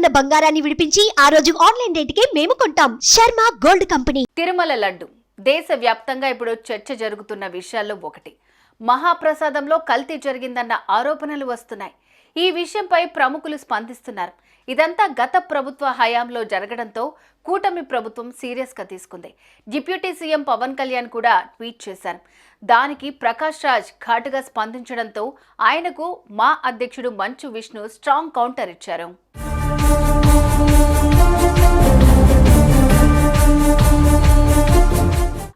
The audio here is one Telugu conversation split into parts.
ఉన్న బంగారాన్ని విడిపించి ఆ రోజు ఆన్లైన్ రేటుకే మేము కొంటాం. Sharma gold company. Tirumala laddu. దేశ వ్యాప్తంగా ఇప్పుడు చర్చ జరుగుతున్న విషయాల్లో ఒకటి. మహాప్రసాదంలో కల్తీ జరిగిందన్న ఆరోపణలు వస్తున్నాయి. ఈ విషయంపై ప్రముఖులు స్పందిస్తున్నారు. ఇదంతా గత ప్రభుత్వ హయాంలో జరగడంతో కూటమి ప్రభుత్వం సీరియస్గా తీసుకుంది. డిప్యూటీ సీఎం పవన్ కళ్యాణ్ కూడా ట్వీట్ చేశారు. దానికి ప్రకాష్ రాజ్ ఘాటుగా స్పందించడంతో ఆయనకు మా అధ్యక్షుడు మంచు విష్ణు స్ట్రాంగ్ కౌంటర్ ఇచ్చారు.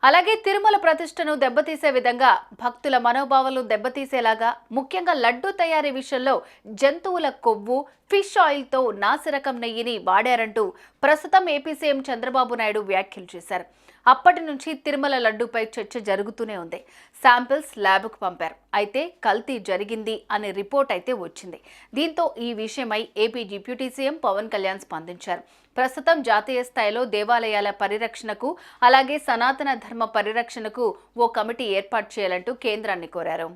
అలాగే తిరుమల ప్రతిష్టను దెబ్బతీసే విధంగా భక్తుల మనోభావాలు దెబ్బతీసేలాగా ముఖ్యంగా లడ్డూ తయారీ విషయంలో జంతువుల కొవ్వు ఫిష్ ఆయిల్తో నాసిరకం నెయ్యిని వాడారంటూ ప్రస్తుతం ఏపీ సీఎం చంద్రబాబు నాయుడు వ్యాఖ్యలు చేశారు. అప్పటి నుంచి తిరుమల లడ్డూపై చర్చ జరుగుతూనే ఉంది. శాంపిల్స్ ల్యాబ్కు పంపారు. అయితే కల్తీ జరిగింది అనే రిపోర్ట్ అయితే వచ్చింది. దీంతో ఈ విషయమై AP deputy CM Pawan Kalyan స్పందించారు. ప్రస్తుతం జాతీయ స్థాయిలో దేవాలయాల పరిరక్షణకు అలాగే సనాతన ధర్మ పరిరక్షణకు ఓ కమిటీ ఏర్పాటు చేయాలంటూ కేంద్రాన్ని కోరారు.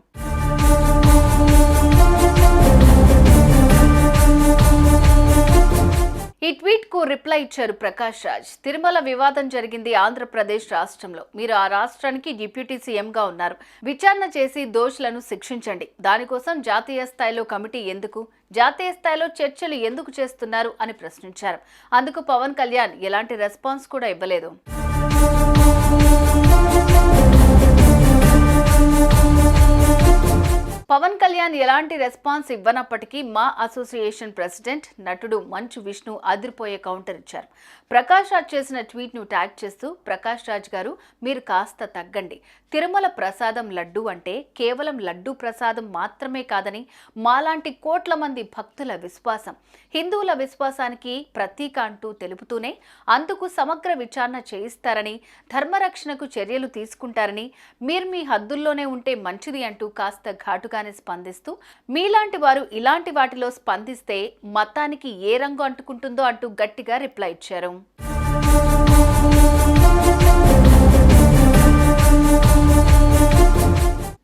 ఈ ట్వీట్కు రిప్లై ఇచ్చారు ప్రకాష్ రాజ్. తిరుమల వివాదం జరిగింది ఆంధ్రప్రదేశ్ రాష్ట్రంలో. మీరు ఆ రాష్ట్రానికి డిప్యూటీ సీఎంగా ఉన్నారు. విచారణ చేసి దోషులను శిక్షించండి. దానికోసం జాతీయ స్థాయిలో కమిటీ ఎందుకు? జాతీయ స్థాయిలో చర్చలు ఎందుకు చేస్తున్నారు అని ప్రశ్నించారు. అందుకు పవన్ కళ్యాణ్ ఎలాంటి రెస్పాన్స్ కూడా ఇవ్వలేదు. పవన్ కళ్యాణ్ ఎలాంటి రెస్పాన్స్ ఇవ్వనప్పటికీ మా అసోసియేషన్ ప్రెసిడెంట్ నటుడు మంచు విష్ణు అదిరిపోయే కౌంటర్ ఇచ్చారు. ప్రకాష్ రాజ్ చేసిన ట్వీట్ను ట్యాగ్ చేస్తూ ప్రకాష్ రాజ్ గారు మీరు కాస్త తగ్గండి. తిరుమల ప్రసాదం లడ్డు అంటే కేవలం లడ్డు ప్రసాదం మాత్రమే కాదని మాలాంటి కోట్ల మంది భక్తుల విశ్వాసం. హిందువుల విశ్వాసానికి ప్రతీక అంటూ తెలుపుతూనే అందుకు సమగ్ర విచారణ చేయిస్తారని ధర్మరక్షణకు చర్యలు తీసుకుంటారని మీరు మీ హద్దుల్లోనే ఉంటే మంచిది అంటూ కాస్త ఘాటుగా ఘాటుగానే స్పందిస్తూ మీలాంటి వారు ఇలాంటి వాటిలో స్పందిస్తే మతానికి ఏ రంగు అంటుకుంటుందో అంటూ గట్టిగా రిప్లై ఇచ్చారు.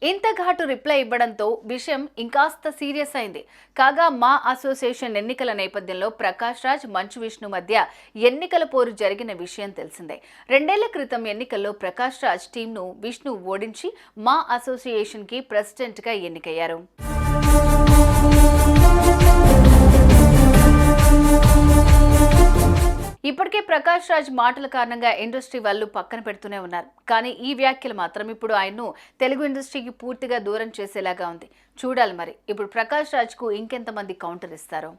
ఇంత ఘాటు రిప్లై ఇవ్వడంతో విషయం ఇంకాస్త సీరియస్ అయింది. కాగా మా అసోసియేషన్ ఎన్నికల నేపథ్యంలో ప్రకాష్ రాజ్ మంచు విష్ణు మధ్య ఎన్నికల పోరు జరిగిన విషయం తెలిసిందే. రెండేళ్ళ క్రితం ఎన్నికల్లో ప్రకాష్ రాజ్ టీంను విష్ణు ఓడించి మా అసోసియేషన్కి ప్రెసిడెంట్గా ఎన్నికయ్యారు. ప్రకాష్ రాజ్ మాటల కారణంగా ఇండస్ట్రీ వాళ్ళు పక్కన పెడుతూనే ఉన్నారు. కానీ ఈ వ్యాఖ్యలు మాత్రం ఇప్పుడు ఆయన్ను తెలుగు ఇండస్ట్రీకి పూర్తిగా దూరం చేసేలాగా ఉంది. చూడాలి మరి. ఇప్పుడు ప్రకాష్ రాజ్కు ఇంకెంతమంది కౌంటర్ ఇస్తారు?